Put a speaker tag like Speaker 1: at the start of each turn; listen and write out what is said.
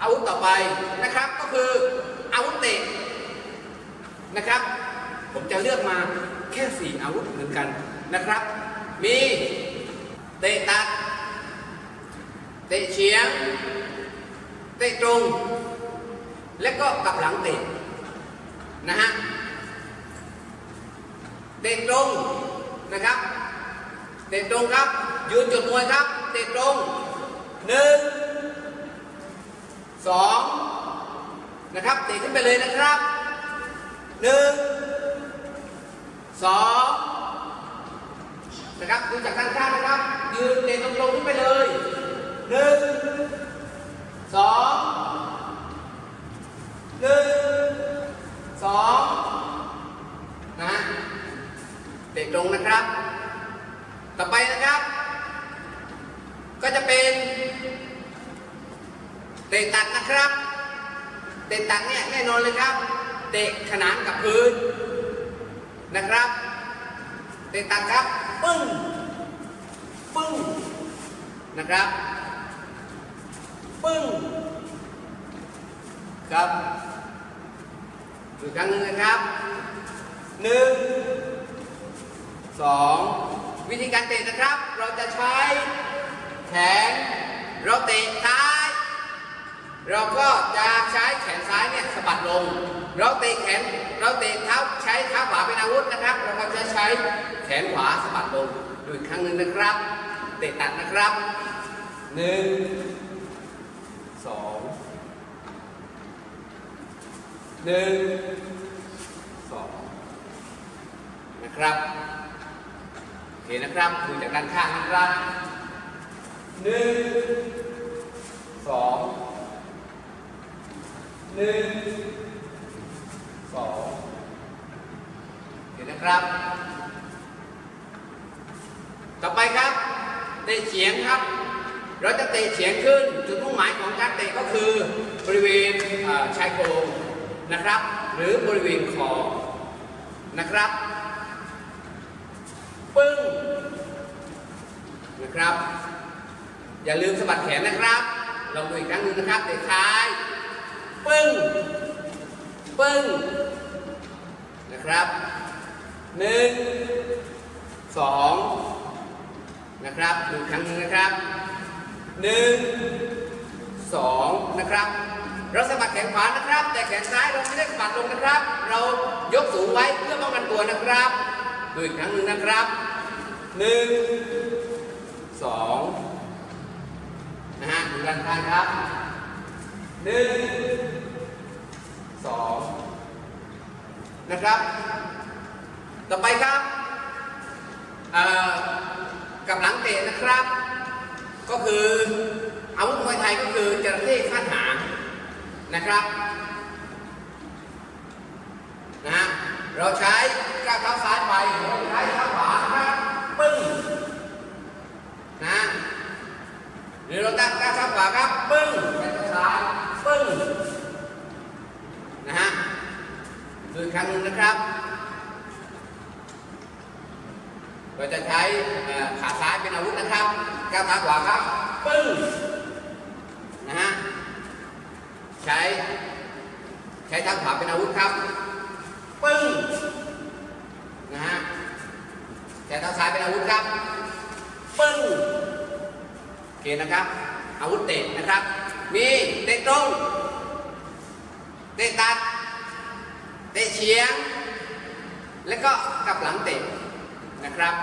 Speaker 1: อาวุธต่อไปนะครับก็คืออาวุธเตะนะครับ ผมจะเลือกมาแค่สี่อาวุธเหมือนกันนะครับ มีเตะตัด เตะเฉียง เตะตรง และก็กลับหลังเตะนะฮะเตะตรงนะครับ เตะตรงครับยืนจุดมวยครับ เตะตรง หนึ่งสองนะครับเตะขึ้นไปเลยนะครับหนึ่งสองนะครับดูจากด้านข้างนะครับ ยืนเตะตรงๆขึ้นไปเลยหนึ่งสองหนึ่งสองนะฮะเตะตรงนะครับ ต่อไปนะครับ ก็จะเป็น เตะตัดนะครับ เตะตัดเนี่ยแน่นอนเลยครับ เตะขนานกับพื้นนะครับ เตะตัดครับปึ้งปึ้งนะครับปึ้งครับอีกครั้งนึงนะครับหนึ่งสองวิธีการเตะนะครับ เราจะใช้แขนเราเตะซ้า เราก็จะใช้แขนซ้ายเนี่ยสะบัดลง เราเตะแขน เราเตะเท้าใช้เท้าขวาเป็นอาวุธนะครับ เราก็จะใช้แขนขวาสะบัดลงดูอีกครั้งหนึ่งนะครับ เตะตัดนะครับหนึ่งสองหนึ่งสองนะครับโอเคนะครับดูจากด้านข้างนะครับหนึ่งสอง หนึ่งสองโอเคนะครับ ต่อไปครับเตะเฉียงครับ เราจะเตะเฉียงขึ้น จุดมุ่งหมายของการเตะก็คือบริเวณชายโครงนะครับ หรือบริเวณคอนะครับ ปึ้งนะครับ อย่าลืมสะบัดแขนนะครับ ลองดูอีกครั้งหนึ่งนะครับ เตะท้าย ปึ้ง ปึ้ง นะครับหนึ่งสองนะครับดูอีกครั้งหนึ่งนะครับหนึ่งสองนะครับ เราสะบัดแขนขวานะครับ แต่แขนซ้ายเราไม่ได้สะบัดลงนะครับ เรายกสูงไว้เพื่อป้องกันตัวนะครับดูอีกครั้งหนึ่งนะครับหนึ่งสองนะฮะดูด้านข้างครับหนึ่ง สองนะครับ ต่อไปครับกับหลังเตะนะครับ ก็คืออาวุธมวยไทยก็คือจระเข้คาดหางนะครับนะฮะเราใช้ก้าวเท้าซ้ายไปเราใช้เท้าขวานะครับปึ้งนะหรือเราตั้งก้าวเท้าขวาครับปึ้งไปเท้าซ้ายปึ้งนะฮะดูอีก ครั้งหนึ่งนะครับ เราจะใช้ขาซ้ายเป็นอาวุธนะครับก้าวเท้าขวาครับปึ้งนะฮะ ใช้ ใช้เท้าขวาเป็นอาวุธครับปึ้งนะฮะ ใช้เท้าซ้ายเป็นอาวุธครับปึ้งโอเคนะครับ อาวุธเตะนะครับ มีเตะตรง เตะตัด เตะเฉียง แล้วก็กลับหลังเตะนะครับ